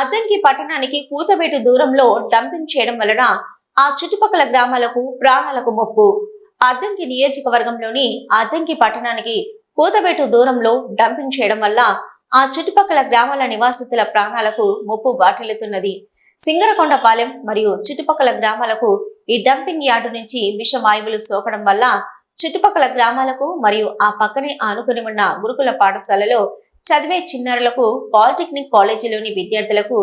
అద్దంకి పట్టణానికి కూతబేటు దూరంలో డంపింగ్ చేయడం వలన ఆ చుట్టుపక్కల గ్రామాలకు ప్రాణాలకు ముప్పు. అద్దంకి నియోజకవర్గంలోని అద్దంకి పట్టణానికి కూతబేటు దూరంలో డంపింగ్ చేయడం వల్ల ఆ చుట్టుపక్కల గ్రామాల నివాసితుల ప్రాణాలకు ముప్పు వాటిల్లుతున్నది. సింగరకొండపాలెం మరియు చుట్టుపక్కల గ్రామాలకు ఈ డంపింగ్ యార్డు నుంచి విషవాయువులు సోకడం వల్ల చుట్టుపక్కల గ్రామాలకు మరియు ఆ పక్కనే ఆనుకుని ఉన్న గురుకుల పాఠశాలలో చదివే చిన్నారులకు పాలిటెక్నిక్ కాలేజీలోని విద్యార్థులకు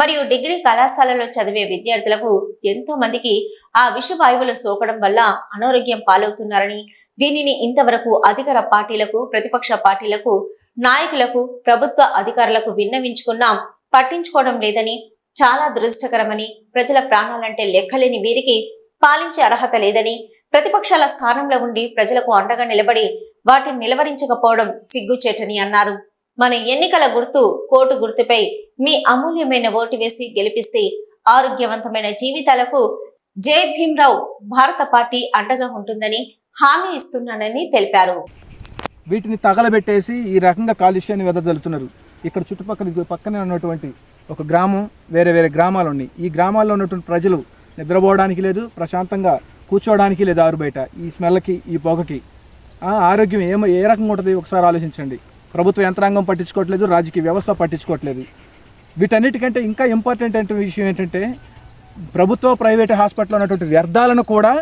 మరియు డిగ్రీ కళాశాలలో చదివే విద్యార్థులకు ఎంతో మందికి ఆ విషవాయువులు సోకడం వల్ల అనారోగ్యం పాలవుతున్నారని దీనిని ఇంతవరకు అధికార పార్టీలకు ప్రతిపక్ష పార్టీలకు నాయకులకు ప్రభుత్వ అధికారులకు విన్నవించుకున్నాం. పట్టించుకోవడం లేదని చాలా దురదృష్టకరమని ప్రజల ప్రాణాలంటే లెక్కలేని వీరికి పాలించే అర్హత లేదని ప్రతిపక్షాల స్థానంలో ఉండి ప్రజలకు అండగా నిలబడి వాటిని నిలవరించకపోవడం సిగ్గుచేటని అన్నారు. మన ఎన్నికల గుర్తు కోటు గుర్తుపై మీ అమూల్యమైన ఓటు వేసి గెలిపిస్తే ఆరోగ్యవంతమైన జీవితాలకు జై భీమ్రావు భారత పార్టీ అండగా ఉంటుందని హామీ ఇస్తున్నానని తెలిపారు. వీటిని తగలబెట్టేసి ఈ రకంగా కాలుష్యాన్ని వెదజల్లుతున్నారు. ఇక్కడ చుట్టుపక్కల పక్కనే ఉన్నటువంటి ఒక గ్రామం వేరే వేరే గ్రామాలు ఉన్నాయి. ఈ గ్రామాల్లో ఉన్నటువంటి ప్రజలు నిద్రపోవడానికి లేదు ప్రశాంతంగా కూర్చోవడానికి లేదు ఆరు బయట. ఈ స్మెల్కి ఈ పొగకి. ఆ, ఆరోగ్యం ఏమో ఏ రకంగా ఉంటుంది ఒకసారి ఆలోచించండి. ప్రభుత్వ యంత్రాంగం పట్టించుకోవట్లేదు రాజకీయ వ్యవస్థ పట్టించుకోవట్లేదు. వీటన్నిటికంటే ఇంకా ఇంపార్టెంట్ అంటే విషయం ఏంటంటే ప్రభుత్వ ప్రైవేట్ హాస్పిటల్లో ఉన్నటువంటి వ్యర్థాలను కూడా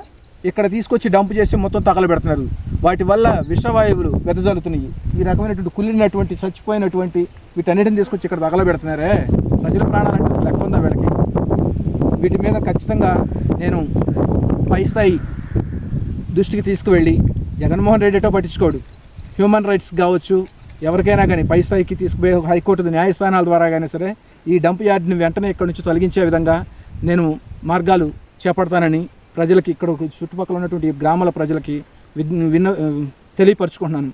ఇక్కడ తీసుకొచ్చి డంప్ చేసి మొత్తం తగలబెడుతున్నారు. వాటి వల్ల విషవాయువులు వెదజల్లుతున్నాయి. ఈ రకమైనటువంటి కుళ్ళినటువంటి చచ్చిపోయినటువంటి వీటన్నిటిని తీసుకొచ్చి ఇక్కడ తగలబెడుతున్నారే? ప్రజల ప్రాణాలంటే అసలు లెక్క ఉందా వీళ్ళకి? వీటి మీద ఖచ్చితంగా నేను పై స్థాయి దృష్టికి తీసుకువెళ్ళి జగన్మోహన్ రెడ్డితో పట్టించుకోడు. హ్యూమన్ రైట్స్ కావచ్చు ఎవరికైనా కానీ పై స్థాయికి తీసుకుపోయే హైకోర్టు న్యాయస్థానాల ద్వారా కానీ సరే ఈ డంప్ యార్డ్ని వెంటనే ఇక్కడ నుంచి తొలగించే విధంగా నేను మార్గాలు చేపడతానని ప్రజలకి ఇక్కడ చుట్టుపక్కల ఉన్నటువంటి గ్రామాల ప్రజలకి విన్ విన్న తెలియపరుచుకుంటున్నాను.